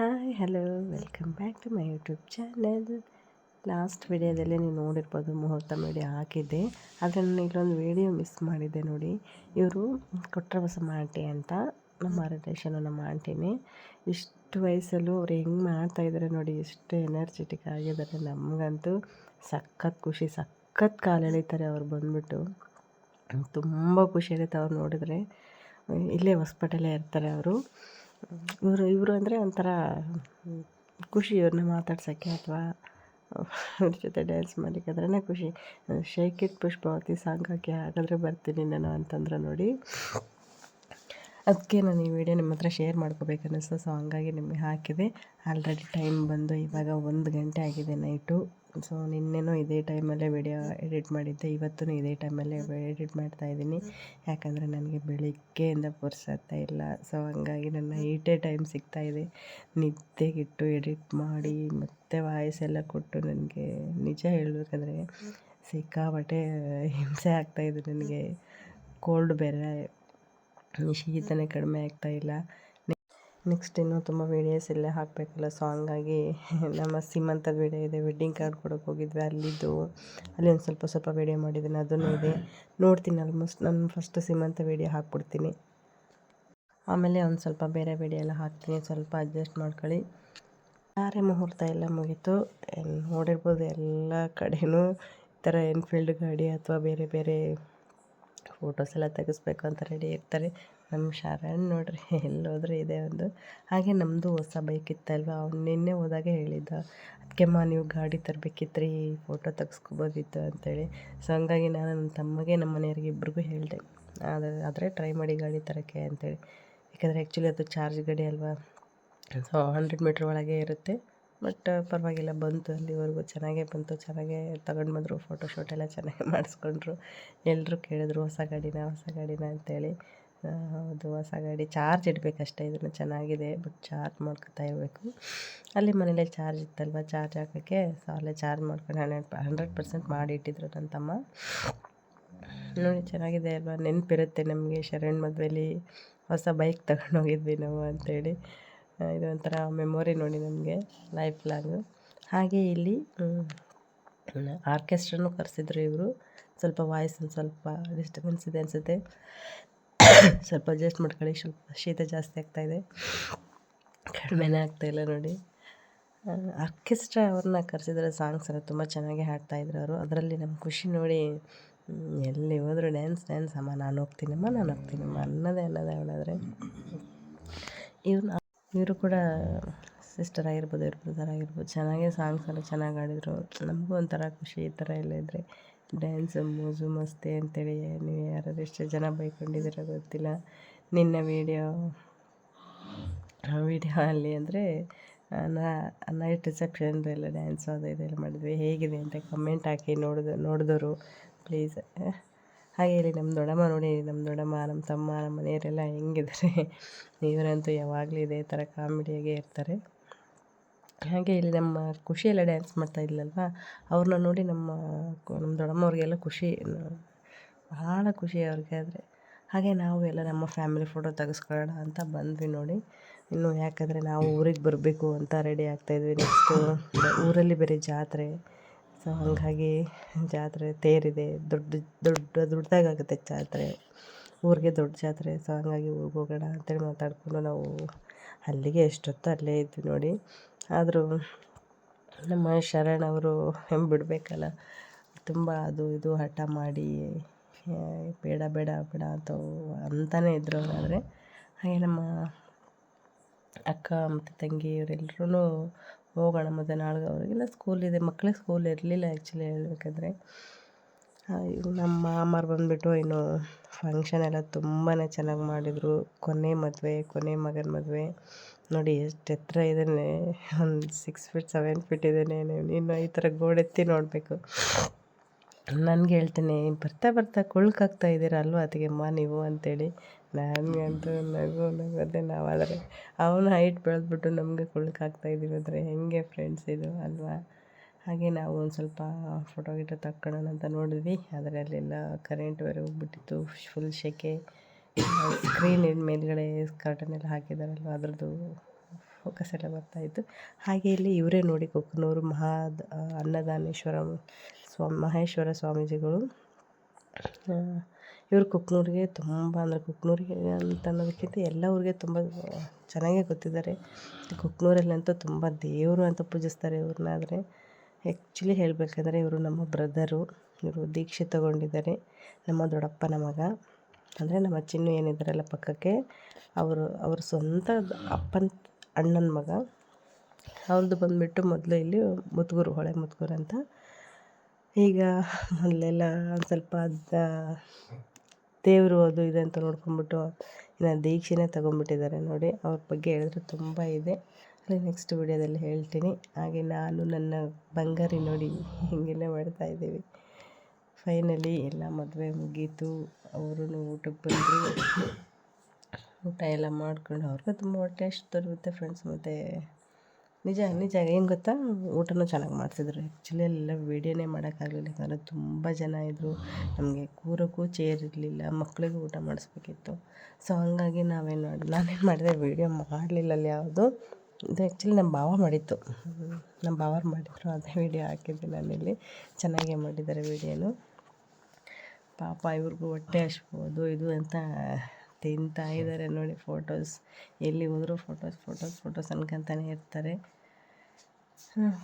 Hi hello welcome back to my YouTube channel last ವಿಡಿಯೋದಲ್ಲಿ ನೀವು ನೋಡಿರ್ಬೋದು ಮುಹೂರ್ತ ವಿಡಿಯೋ ಹಾಕಿದ್ದೆ. ಆದರೆ ನಾನು ಇಲ್ಲೊಂದು ವಿಡಿಯೋ ಮಿಸ್ ಮಾಡಿದ್ದೆ ನೋಡಿ. ಇವರು ಕೊಟ್ರ ಬಸಮ್ಮ ಆಂಟಿ ಅಂತ, ನಮ್ಮ ರಿಲೇಷನು ನಮ್ಮ ಆಂಟಿನೇ ಇಷ್ಟು ವಯಸ್ಸಲ್ಲೂ ಅವ್ರು ಹೆಂಗೆ ಮಾಡ್ತಾಯಿದ್ದಾರೆ ನೋಡಿ, ಎಷ್ಟು ಎನರ್ಜೆಟಿಕ್ ಆಗಿದ್ದಾರೆ ನಮಗಂತೂ ಸಖತ್ ಖುಷಿ, ಸಖತ್ ಕಾಲು ಎಳಿತಾರೆ ಅವ್ರು ಬಂದುಬಿಟ್ಟು. ತುಂಬ ಖುಷಿ ಆಗುತ್ತೆ ಅವ್ರು ನೋಡಿದ್ರೆ. ಇಲ್ಲೇ ಹೊಸ್ಪೇಟೆಲ್ಲೇ ಇರ್ತಾರೆ ಅವರು. ಇವರು ಇವರು ಅಂದರೆ ಒಂಥರ ಖುಷಿ ಇವ್ರನ್ನ ಮಾತಾಡ್ಸೋಕ್ಕೆ ಅಥವಾ ಅವ್ರ ಜೊತೆ ಡ್ಯಾನ್ಸ್ ಮಾಡಲಿಕ್ಕೆ ಅದ್ರೇ ಖುಷಿ ಶೇಕ್ ಪುಷ್ಪಾವತಿ ಸಾಂಗ್ ಹಾಕಿ ಹಾಗಾದರೆ ಬರ್ತೀನಿ ನಾನು ಅಂತಂದ್ರೆ ನೋಡಿ. ಅದಕ್ಕೆ ನಾನು ಈ ವಿಡಿಯೋ ನಿಮ್ಮ ಹತ್ರ ಶೇರ್ ಮಾಡ್ಕೋಬೇಕು ಅನ್ನಿಸ್ತು ಸೊ ಹಂಗಾಗಿ ನಿಮಗೆ ಹಾಕಿದೆ. ಆಲ್ರೆಡಿ ಟೈಮ್ ಬಂದು ಇವಾಗ ಒಂದು ಗಂಟೆ ಆಗಿದೆ ನೈಟು ಸೊ ನಿನ್ನೆನೂ ಇದೇ ಟೈಮಲ್ಲೇ ವಿಡಿಯೋ ಎಡಿಟ್ ಮಾಡಿದ್ದೆ. ಇವತ್ತೂ ಇದೇ ಟೈಮಲ್ಲೇ ಎಡಿಟ್ ಮಾಡ್ತಾ ಇದ್ದೀನಿ. ಯಾಕಂದರೆ ನನಗೆ ಬೆಳಿಗ್ಗೆಯಿಂದ ಪುರ್ಸತ್ತೆ ಇಲ್ಲ. ಸೊ ಹಂಗಾಗಿ ನನ್ನ ಈಟೇ ಟೈಮ್ ಸಿಗ್ತಾಯಿದೆ ನಿದ್ದೆಗಿಟ್ಟು ಎಡಿಟ್ ಮಾಡಿ, ಮತ್ತೆ ವಾಯ್ಸ್ ಎಲ್ಲ ಕೊಟ್ಟು ನನಗೆ ನಿಜ ಹೇಳಬೇಕಂದ್ರೆ ಸಿಕ್ಕಾಪಟ್ಟೆ ಹಿಂಸೆ ಆಗ್ತಾಯಿದೆ ನನಗೆ. ಕೋಲ್ಡ್ ಬೇರೆ. ಶೀತನೇ ಕಡಿಮೆ ಆಗ್ತಾಯಿಲ್ಲ ನೆಕ್ಸ್ಟ್ ಇನ್ನೂ ತುಂಬ ವೀಡಿಯೋಸ್ ಎಲ್ಲ ಹಾಕಬೇಕಲ್ಲ ಸೊ ಹಂಗಾಗಿ ನಮ್ಮ ಸೀಮಂತದ ವೀಡಿಯೋ ಇದೆ ವೆಡ್ಡಿಂಗ್ ಕಾರ್ಡ್ ಕೊಡೋಕೆ ಹೋಗಿದ್ವಿ ಅಲ್ಲಿದ್ದು. ಅಲ್ಲಿ ಒಂದು ಸ್ವಲ್ಪ ಸ್ವಲ್ಪ ವೀಡಿಯೋ ಮಾಡಿದ್ದೀನಿ ಅದನ್ನು ಇದೆ. ನೋಡ್ತೀನಿ ಆಲ್ಮೋಸ್ಟ್ ನಾನು ಫಸ್ಟ್ ಸೀಮಂತ ವೀಡಿಯೋ ಹಾಕ್ಬಿಡ್ತೀನಿ. ಆಮೇಲೆ ಒಂದು ಸ್ವಲ್ಪ ಬೇರೆ ವೀಡಿಯೋ ಎಲ್ಲ ಹಾಕ್ತೀನಿ, ಸ್ವಲ್ಪ ಅಡ್ಜಸ್ಟ್ ಮಾಡ್ಕೊಳ್ಳಿ. ಯಾರೇ ಮುಹೂರ್ತ ಎಲ್ಲ ಮುಗೀತು. ನೋಡಿರ್ಬೋದು ಎಲ್ಲ ಕಡೆಯೂ ಈ ಥರ ಎನ್ಫೀಲ್ಡ್ ಗಾಡಿ ಅಥವಾ ಬೇರೆ ಬೇರೆ ಫೋಟೋಸ್ ಎಲ್ಲ ತೆಗೆಸ್ಬೇಕು ಅಂತ ರೆಡಿ ಇರ್ತಾರೆ. ನಮ್ಮ ಶರಣ್ ನೋಡ್ರಿ ಎಲ್ಲೋದ್ರೂ ಇದೆ ಒಂದು. ಹಾಗೆ ನಮ್ಮದು ಹೊಸ ಬೈಕ್ ಇತ್ತಲ್ವ? ಅವ್ನು ನಿನ್ನೆ ಹೋದಾಗ ಹೇಳಿದ್ದ ಅದಕ್ಕೆಮ್ಮ ನೀವು ಗಾಡಿ ತರಬೇಕಿತ್ತು ರೀ ಫೋಟೋ ತೆಗ್ಸ್ಕೊಬೋದಿತ್ತು ಅಂತೇಳಿ. ಸೊ ಹಂಗಾಗಿ ನಾನು ನನ್ನ ತಮ್ಮಗೆ, ನಮ್ಮ ಮನೆಯವ್ರಿಗೆ ಇಬ್ರಿಗೂ ಹೇಳಿದೆ ಆದರೆ ಆದರೆ ಟ್ರೈ ಮಾಡಿ ಗಾಡಿ ತರೋಕ್ಕೆ ಅಂತೇಳಿ. ಯಾಕಂದರೆ ಆ್ಯಕ್ಚುಲಿ ಅದು ಚಾರ್ಜ್ ಗಾಡಿ ಅಲ್ವಾ? ಸೊ ಹಂಡ್ರೆಡ್ ಮೀಟ್ರ್ ಒಳಗೆ ಇರುತ್ತೆ ಬಟ್ ಪರವಾಗಿಲ್ಲ, ಬಂತು ಅಲ್ಲಿವರೆಗೂ. ಚೆನ್ನಾಗೇ ಬಂತು, ಚೆನ್ನಾಗೇ ತಗೊಂಡು ಬಂದರು ಫೋಟೋ ಶೂಟ್ ಎಲ್ಲ ಚೆನ್ನಾಗಿ ಮಾಡಿಸ್ಕೊಂಡ್ರು. ಎಲ್ಲರೂ ಕೇಳಿದ್ರು, ಹೊಸ ಗಾಡಿನ ಹೊಸ ಗಾಡಿನ? ಅಂತೇಳಿ. ಹೌದು, ಹೊಸ ಗಾಡಿ ಚಾರ್ಜ್ ಇಡಬೇಕಷ್ಟೇ, ಇದನ್ನು ಚೆನ್ನಾಗಿದೆ ಬಟ್ ಚಾರ್ಜ್ ಮಾಡ್ಕೊತಾ ಇರಬೇಕು. ಅಲ್ಲಿ ಮನೇಲೆ ಚಾರ್ಜ್ ಇತ್ತಲ್ವ ಚಾರ್ಜ್ ಹಾಕೋಕ್ಕೆ? ಸೊ ಅಲ್ಲೇ ಚಾರ್ಜ್ ಮಾಡ್ಕೊಂಡು ಹಂಡ್ರೆಡ್ ಹಂಡ್ರೆಡ್ ಪರ್ಸೆಂಟ್ ಮಾಡಿ ಇಟ್ಟಿದ್ರು ನನ್ನ ತಮ್ಮ. ನೋಡಿ, ಚೆನ್ನಾಗಿದೆ ಅಲ್ವಾ? ನೆನಪಿರುತ್ತೆ ನಮಗೆ ಶರಣ್ ಮದುವೆಲಿ ಹೊಸ ಬೈಕ್ ತಗೊಂಡೋಗಿದ್ವಿ ನಾವು ಅಂತೇಳಿ. ಇದು ಒಂಥರ ಮೆಮೊರಿ ನೋಡಿ ನಮಗೆ ಲೈಫ್ ಲಾಂಗು ಹಾಗೆ ಇಲ್ಲಿ ಆರ್ಕೆಸ್ಟ್ರನ್ನು ಕರೆಸಿದ್ರು ಇವರು. ಸ್ವಲ್ಪ ವಾಯ್ಸ್ ಒಂದು ಸ್ವಲ್ಪ ಡಿಸ್ಟರ್ಬೆನ್ಸ್ ಇದೆ ಅನಿಸುತ್ತೆ. ಸ್ವಲ್ಪ ಅಡ್ಜಸ್ಟ್ ಮಾಡ್ಕೊಳ್ಳಿ. ಸ್ವಲ್ಪ ಶೀತ ಜಾಸ್ತಿ ಆಗ್ತಾಯಿದೆ ಕಡಿಮೆನೇ ಆಗ್ತಾಯಿಲ್ಲ ನೋಡಿ. ಆರ್ಕೆಸ್ಟ್ರಾ ಅವ್ರನ್ನ ಕರೆಸಿದ್ರೆ ಸಾಂಗ್ಸ್ ಎಲ್ಲ ತುಂಬ ಚೆನ್ನಾಗಿ ಹಾಡ್ತಾಯಿದ್ರು ಅವರು. ಅದರಲ್ಲಿ ನಮ್ಮ ಖುಷಿ ನೋಡಿ ಎಲ್ಲಿ ಹೋದರೂ ಡ್ಯಾನ್ಸ್ ಡ್ಯಾನ್ಸ್ ಅಮ್ಮ, ನಾನು ಹೋಗ್ತೀನಮ್ಮ ನಾನು ಹೋಗ್ತೀನಮ್ಮ ಅನ್ನೋದೇ ಅನ್ನೋದೇ ಅವಳಾದರೆ ಇವ್ರನ್ನ ಇವರು ಕೂಡ ಸಿಸ್ಟರ್ ಆಗಿರ್ಬೋದು, ಇವ್ರ ಬ್ರದರ್ ಆಗಿರ್ಬೋದು, ಚೆನ್ನಾಗೇ ಸಾಂಗ್ಸ್ ಎಲ್ಲ ಚೆನ್ನಾಗಿ ಹಾಡಿದ್ರು. ನಮಗೂ ಒಂಥರ ಖುಷಿ ಈ ಥರ ಎಲ್ಲ ಇದ್ದರೆ ಡ್ಯಾನ್ಸು ಮೋಜು ಮಸ್ತಿ ಅಂತೇಳಿ ನೀವು ಯಾರು ಎಷ್ಟು ಜನ ಬೈಕೊಂಡಿದ್ದೀರೋ ಗೊತ್ತಿಲ್ಲ. ನಿನ್ನ ವೀಡಿಯೋ ವೀಡಿಯೋ ಅಲ್ಲಿ ಅಂದರೆ ನೈಟ್ ರಿಸೆಪ್ಷನ್ದೆಲ್ಲ ಡ್ಯಾನ್ಸ್ ಅದು ಇದೆಲ್ಲ ಮಾಡಿದ್ವಿ. ಹೇಗಿದೆ ಅಂತ ಕಮೆಂಟ್ ಹಾಕಿ ನೋಡಿದ ನೋಡಿದವರು ಪ್ಲೀಸ್ ಹಾಗೆ ಇಲ್ಲಿ ನಮ್ಮ ದೊಡ್ಡಮ್ಮ ನೋಡಿ ನಮ್ಮ ದೊಡ್ಡಮ್ಮ ನಮ್ಮ ತಮ್ಮ ನಮ್ಮ ಮನೆಯವರೆಲ್ಲ ಹೆಂಗಿದ್ದಾರೆ? ಇವರಂತೂ ಯಾವಾಗಲೂ ಇದೇ ಥರ ಕಾಮಿಡಿಯಾಗೇ ಇರ್ತಾರೆ. ಹಾಗೆ ಇಲ್ಲಿ ನಮ್ಮ ಖುಷಿಯೆಲ್ಲ ಡ್ಯಾನ್ಸ್ ಮಾಡ್ತಾ ಇದ್ಲಲ್ವ? ಅವ್ರನ್ನ ನೋಡಿ ನಮ್ಮ ನಮ್ಮ ದೊಡ್ಡಮ್ಮವ್ರಿಗೆಲ್ಲ ಖುಷಿ ಭಾಳ ಖುಷಿ ಅವ್ರಿಗೆ ಆದರೆ. ಹಾಗೆ ನಾವು ಎಲ್ಲ ನಮ್ಮ ಫ್ಯಾಮಿಲಿ ಫೋಟೋ ತೆಗೆಸ್ಕೊಳ್ಳೋಣ ಅಂತ ಬಂದ್ವಿ ನೋಡಿ. ಇನ್ನು ಯಾಕಂದರೆ ನಾವು ಊರಿಗೆ ಬರಬೇಕು ಅಂತ ರೆಡಿ ಆಗ್ತಾಯಿದ್ವಿ ನೆಕ್ಸ್ಟು ಊರಲ್ಲಿ ಬೇರೆ ಜಾತ್ರೆ. ಸೊ ಹಾಗಾಗಿ ಜಾತ್ರೆ ತೇರಿದೆ. ದೊಡ್ಡ ದೊಡ್ಡ ದೊಡ್ಡದಾಗುತ್ತೆ ಜಾತ್ರೆ. ಊರಿಗೆ ದೊಡ್ಡ ಜಾತ್ರೆ. ಸೊ ಹಾಗಾಗಿ ಊರಿಗೆ ಹೋಗೋಣ ಅಂತೇಳಿ ಮಾತಾಡಿಕೊಂಡು ನಾವು ಅಲ್ಲಿಗೆ ಎಷ್ಟೊತ್ತು ಅಲ್ಲೇ ಇದ್ವಿ ನೋಡಿ. ಆದರೂ ನಮ್ಮ ಶರಣವರು ಬಿಡಬೇಕಲ್ಲ? ತುಂಬ ಅದು ಇದು ಹಠ ಮಾಡಿ ಬೇಡ ಬೇಡ ಬೇಡ ಅಂತ ಅಂತಲೇ ಇದ್ದರು ಆದರೆ, ಹಾಗೆ ನಮ್ಮ ಅಕ್ಕ ಮತ್ತು ತಂಗಿ ಹೋಗೋಣ ಮತ್ತು ನಾಳೆ ಅವರಿಗೆಲ್ಲ ಸ್ಕೂಲ್ ಇದೆ ಮಕ್ಕಳಿಗೆ ಸ್ಕೂಲ್ ಇರಲಿಲ್ಲ ಆ್ಯಕ್ಚುಲಿ ಹೇಳಬೇಕಾದ್ರೆ. ನಮ್ಮ ಮಾಮಾರು ಬಂದುಬಿಟ್ಟು ಇನ್ನು ಫಂಕ್ಷನ್ ಎಲ್ಲ ತುಂಬಾ ಚೆನ್ನಾಗಿ ಮಾಡಿದರು. ಕೊನೆ ಮದುವೆ, ಕೊನೆ ಮಗನ ಮದುವೆ. ನೋಡಿ ಎಷ್ಟು ಎತ್ತರ ಇದ್ದಾನೆ. ಒಂದು ಸಿಕ್ಸ್ ಫೀಟ್ ಸೆವೆನ್ ಫೀಟ್ ಇದ್ದಾನೆ. ಇನ್ನು ಈ ಥರ ಗೋಡೆತ್ತಿ ನೋಡಬೇಕು. ನನಗೆ ಹೇಳ್ತೇನೆ, ಬರ್ತಾ ಬರ್ತಾ ಕುಳ್ಕಾಗ್ತಾ ಇದ್ದೀರ ಅಲ್ವಾ? ಅತ್ತಿಗೆಮ್ಮ ನೀವು ಅಂತೇಳಿ. ನನಗಂತೂ ನಗು, ನಗೋದೇ ನಾವಾದರೆ. ಅವನ ಹೈಟ್ ಬೆಳೆದ್ಬಿಟ್ಟು ನಮಗೆ ಕುಳ್ಕಾಗ್ತಾ ಇದ್ದೀವಿ ಅಂದರೆ ಹೆಂಗೆ ಫ್ರೆಂಡ್ಸ್ ಇದು ಅಲ್ವಾ? ಹಾಗೆ ನಾವು ಒಂದು ಸ್ವಲ್ಪ ಫೋಟೋ ಗಿಟೋ ತಕ್ಕೊಳ್ಳೋಣ ಅಂತ ನೋಡಿದ್ವಿ. ಆದರೆ ಅಲ್ಲೆಲ್ಲ ಕರೆಂಟ್ ಬೇರೆ ಹೋಗ್ಬಿಟ್ಟಿತ್ತು ಫುಲ್ ಸೆಕೆ ಸ್ಕ್ರೀನ್ ಇನ್ ಮೇಲ್ಗಡೆ ಕರ್ಟನ್ ಎಲ್ಲ ಹಾಕಿದ್ದಾರಲ್ವ ಅದರದ್ದು ಫೋಕಸ್ ಎಲ್ಲ ಬರ್ತಾಯಿತ್ತು ಹಾಗೆ ಇಲ್ಲಿ ಇವರೇ ನೋಡಿ ಕುಕ್ನೂರು ಮಹಾ ಅನ್ನದಾನೇಶ್ವರ ಸ್ವಾಮಿ ಮಹೇಶ್ವರ ಸ್ವಾಮೀಜಿಗಳು. ಇವರು ಕುಕ್ನೂರಿಗೆ ತುಂಬ, ಅಂದರೆ ಕುಕ್ನೂರಿಗೆ ಅಂತ ಅನ್ನೋದಕ್ಕಿಂತ ಎಲ್ಲ ಊರಿಗೆ ತುಂಬ ಚೆನ್ನಾಗೇ ಗೊತ್ತಿದ್ದಾರೆ. ಕುಕ್ನೂರಲ್ಲಂತೂ ತುಂಬ ದೇವರು ಅಂತ ಪೂಜಿಸ್ತಾರೆ ಇವ್ರನ್ನ, ಆದರೆ ಆ್ಯಕ್ಚುಲಿ ಹೇಳಬೇಕಂದ್ರೆ ಇವರು ನಮ್ಮ ಬ್ರದರು ಇವರು ದೀಕ್ಷೆ ತಗೊಂಡಿದ್ದಾರೆ, ನಮ್ಮ ದೊಡ್ಡಪ್ಪನ ಮಗ. ಅಂದರೆ ನಮ್ಮ ಚಿನ್ನು ಏನಿದ್ದಾರಲ್ಲ ಪಕ್ಕಕ್ಕೆ, ಅವರು, ಅವ್ರ ಸ್ವಂತ ಅಪ್ಪನ ಅಣ್ಣನ ಮಗ. ಅವ್ರದ್ದು ಬಂದುಬಿಟ್ಟು ಮೊದಲು ಇಲ್ಲಿ ಮುತ್ಗೂರು ಹೊಳೆ ಮುತ್ಗೂರು ಅಂತ. ಈಗ ಮೊದಲೆಲ್ಲ ಒಂದು ಸ್ವಲ್ಪ ದೇವರು ಅದು ಇದೆ ಅಂತ ನೋಡ್ಕೊಂಬಿಟ್ಟು ಇನ್ನು ದೀಕ್ಷೆನೇ ತಗೊಂಡ್ಬಿಟ್ಟಿದ್ದಾರೆ ನೋಡಿ. ಅವ್ರ ಬಗ್ಗೆ ಹೇಳಿದ್ರೆ ತುಂಬ ಇದೆ. ಅಲ್ಲಿ ನೆಕ್ಸ್ಟ್ ವಿಡಿಯೋದಲ್ಲಿ ಹೇಳ್ತೀನಿ. ಹಾಗೆ ನಾನು ನನ್ನ ಬಂಗಾರಿ ನೋಡಿ ಹೀಗೆಲ್ಲ ಮಾಡ್ತಾಯಿದ್ದೀವಿ ಫೈನಲಿ ಎಲ್ಲ ಮದುವೆ ಮುಗೀತು. ಅವರು ಊಟಕ್ಕೆ ಬಂದರು. ಊಟ ಎಲ್ಲ ಮಾಡ್ಕೊಂಡು ಅವ್ರಿಗೂ ತುಂಬ ಹೊಟ್ಟೆ ಅಷ್ಟು ದೊರಕುತ್ತೆ ಫ್ರೆಂಡ್ಸ್ ಮತ್ತು. ನಿಜ ನಿಜ, ಏನು ಗೊತ್ತಾ? ಊಟನೂ ಚೆನ್ನಾಗಿ ಮಾಡ್ತಿದ್ರು. ಆ್ಯಕ್ಚುಲಿ ಅಲ್ಲೆಲ್ಲ ವೀಡಿಯೋನೇ ಮಾಡೋಕ್ಕಾಗಲಿಲ್ಲ. ಯಾಕಂದರೆ ತುಂಬ ಜನ ಇದ್ದರು ನಮಗೆ ಕೂರೋಕ್ಕೂ ಚೇರ್ ಇರಲಿಲ್ಲ. ಮಕ್ಕಳಿಗೂ ಊಟ ಮಾಡಿಸ್ಬೇಕಿತ್ತು. ಸೊ ಹಂಗಾಗಿ ನಾವೇನು ಮಾಡಿ ನಾನೇನು ಮಾಡಿದೆ? ವೀಡಿಯೋ ಮಾಡಲಿಲ್ಲ ಅಲ್ಲಿ ಯಾವುದು. ಇದು ಆ್ಯಕ್ಚುಲಿ ನಮ್ಮ ಭಾವ ಮಾಡಿತ್ತು ನಮ್ಮ ಭಾವರು ಮಾಡಿದ್ರು ಅದೇ ವೀಡಿಯೋ ಹಾಕಿದ್ದೆ ನಾನಿಲ್ಲಿ. ಚೆನ್ನಾಗೇ ಮಾಡಿದ್ದಾರೆ ವೀಡಿಯೋನು ಪಾಪ ಇವ್ರಿಗೂ ಹೊಟ್ಟೆ ಹಸ್ಬೋದು, ಇದು ಅಂತ ತಿಂತಾ ಇದ್ದಾರೆ ನೋಡಿ ಫೋಟೋಸ್ ಎಲ್ಲಿ ಹೋದರೂ ಫೋಟೋಸ್ ಫೋಟೋಸ್ ಫೋಟೋಸ್ ಅನ್ಕೊಂತಾನೆ ಇರ್ತಾರೆ.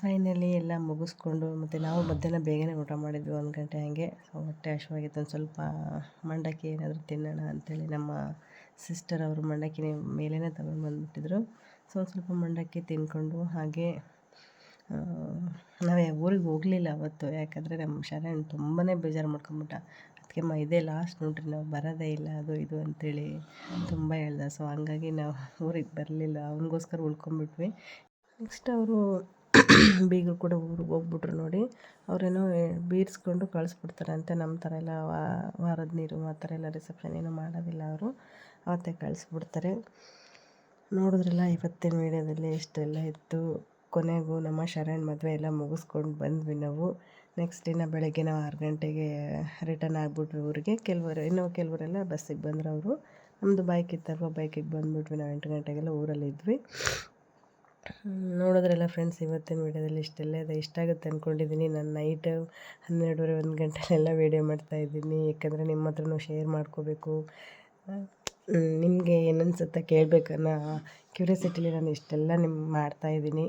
ಫೈನಲಿ ಎಲ್ಲ ಮುಗಿಸ್ಕೊಂಡು ಮತ್ತು ನಾವು ಮಧ್ಯಾಹ್ನ ಬೇಗನೆ ಊಟ ಮಾಡಿದ್ವಿ ಒಂದು ಗಂಟೆ ಹಾಗೆ. ಸೊ, ಹೊಟ್ಟೆ ಹಸಿವಾಗಿತ್ತು ಒಂದು ಸ್ವಲ್ಪ ಮಂಡಕ್ಕಿ ಏನಾದರೂ ತಿನ್ನೋಣ ಅಂಥೇಳಿ ನಮ್ಮ ಸಿಸ್ಟರ್ ಅವರು ಮಂಡಕ್ಕಿ ಮೇಲೇ ತಗೊಂಡು ಬಂದುಬಿಟ್ಟಿದ್ರು ಸೊ ಒಂದು ಸ್ವಲ್ಪ ಮಂಡಕ್ಕಿ ತಿಂದ್ಕೊಂಡು ಹಾಗೆ ನಾವು ಊರಿಗೆ ಹೋಗಲಿಲ್ಲ ಅವತ್ತು. ಯಾಕಂದರೆ ನಮ್ಮ ಶರಣ್ ತುಂಬಾ ಬೇಜಾರು ಮಾಡ್ಕೊಂಬಿಟ್ಟ. ಅದಕ್ಕೆಮ್ಮ ಇದೇ ಲಾಸ್ಟ್ ನೋಡ್ರಿ, ನಾವು ಬರೋದೇ ಇಲ್ಲ, ಅದು ಇದು ಅಂತೇಳಿ ತುಂಬ ಹೇಳ್ದ. ಸೊ ಹಂಗಾಗಿ ನಾವು ಊರಿಗೆ ಬರಲಿಲ್ಲ. ಅವನಿಗೋಸ್ಕರ ಉಳ್ಕೊಂಬಿಟ್ವಿ. ನೆಕ್ಸ್ಟ್ ಅವರು ಬೀಗರು ಕೂಡ ಊರಿಗೆ ಹೋಗ್ಬಿಟ್ರು ನೋಡಿ. ಅವರೇನೋ ಬೀರ್ಸ್ಕೊಂಡು ಅಂತ ನಮ್ಮ ಥರ ಎಲ್ಲ ವಾರದ ನೀರು ಆ ಥರ ಎಲ್ಲ ರಿಸೆಪ್ಷನ್ ಏನೂ ಮಾಡೋದಿಲ್ಲ ಅವರು. ಅವತ್ತೇ ಕಳಿಸ್ಬಿಡ್ತಾರೆ. ನೋಡಿದ್ರಲ್ಲ ಇವತ್ತಿನ ವೀಡಿಯೋದಲ್ಲಿ ಇಷ್ಟೆಲ್ಲ ಇತ್ತು. ಕೊನೆಗೂ ನಮ್ಮ ಶರಣ್ ಮದುವೆ ಎಲ್ಲ ಮುಗಿಸ್ಕೊಂಡು ಬಂದ್ವಿ ನಾವು. ನೆಕ್ಸ್ಟ್ ದಿನ ಬೆಳಗ್ಗೆ ನಾವು ಆರು ಗಂಟೆಗೆ ರಿಟರ್ನ್ ಆಗಿಬಿಟ್ವಿ ಊರಿಗೆ. ಕೆಲವರು, ಇನ್ನೂ ಕೆಲವರೆಲ್ಲ ಬಸ್ಸಿಗೆ ಬಂದರು ಅವರು. ನಮ್ಮದು ಬೈಕ್ ಇತ್ತಲ್ವ ಬೈಕಿಗೆ ಬಂದುಬಿಟ್ವಿ ನಾವು ಎಂಟು ಗಂಟೆಗೆಲ್ಲ ಊರಲ್ಲಿದ್ವಿ ನೋಡಿದ್ರಲ್ಲ ಫ್ರೆಂಡ್ಸ್ ಇವತ್ತಿನ ವೀಡಿಯೋದಲ್ಲಿ ಇಷ್ಟೆಲ್ಲ ಇದೆ. ಇಷ್ಟ ಆಗುತ್ತೆ ಅಂದ್ಕೊಂಡಿದ್ದೀನಿ ನಾನು ನೈಟ್ ಹನ್ನೆರಡುವರೆ, ಒಂದು ಗಂಟೆಲೆಲ್ಲ ವೀಡಿಯೋ ಮಾಡ್ತಾಯಿದ್ದೀನಿ ಯಾಕಂದರೆ ನಿಮ್ಮ ಹತ್ರನೂ ಶೇರ್ ಮಾಡ್ಕೋಬೇಕು. ನಿಮಗೆ ಏನನ್ಸುತ್ತೆ ಕೇಳಬೇಕನ್ನೋ ಕ್ಯೂರಿಯಾಸಿಟಿಲಿ ನಾನು ಇಷ್ಟೆಲ್ಲ ನಿಮ್ಗೆ ಮಾಡ್ತಾಯಿದ್ದೀನಿ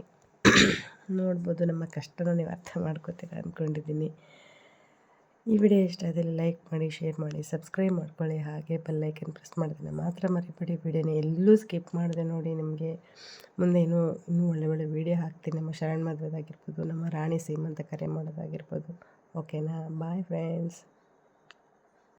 ನೋಡ್ಬೋದು ನಮ್ಮ ಕಷ್ಟನ ನೀವು ಅರ್ಥ ಮಾಡ್ಕೋತೀರ ಅಂದ್ಕೊಂಡಿದ್ದೀನಿ ಈ ವಿಡಿಯೋ ಇಷ್ಟ ಆದರೆ ಲೈಕ್ ಮಾಡಿ, ಶೇರ್ ಮಾಡಿ, ಸಬ್ಸ್ಕ್ರೈಬ್ ಮಾಡ್ಕೊಳ್ಳಿ. ಹಾಗೆ ಬೆಲ್ಲೈಕನ್ ಪ್ರೆಸ್ ಮಾಡಿದ್ರೆ ಮಾತ್ರ ಮರಿಬೇಡಿ. ವಿಡಿಯೋನ ಎಲ್ಲೂ ಸ್ಕಿಪ್ ಮಾಡಿದೆ ನೋಡಿ ನಿಮಗೆ ಮುಂದೆ ಇನ್ನೂ ಇನ್ನೂ ಒಳ್ಳೆ ಒಳ್ಳೆ ವೀಡಿಯೋ ಹಾಕ್ತೀನಿ. ನಮ್ಮ ಶರಣ್ ಮದುವೆದಾಗಿರ್ಬೋದು, ನಮ್ಮ ರಾಣಿ ಸೀಮಂತ ಕರೆ ಮಾಡೋದಾಗಿರ್ಬೋದು. ಓಕೆನಾ? Bye friends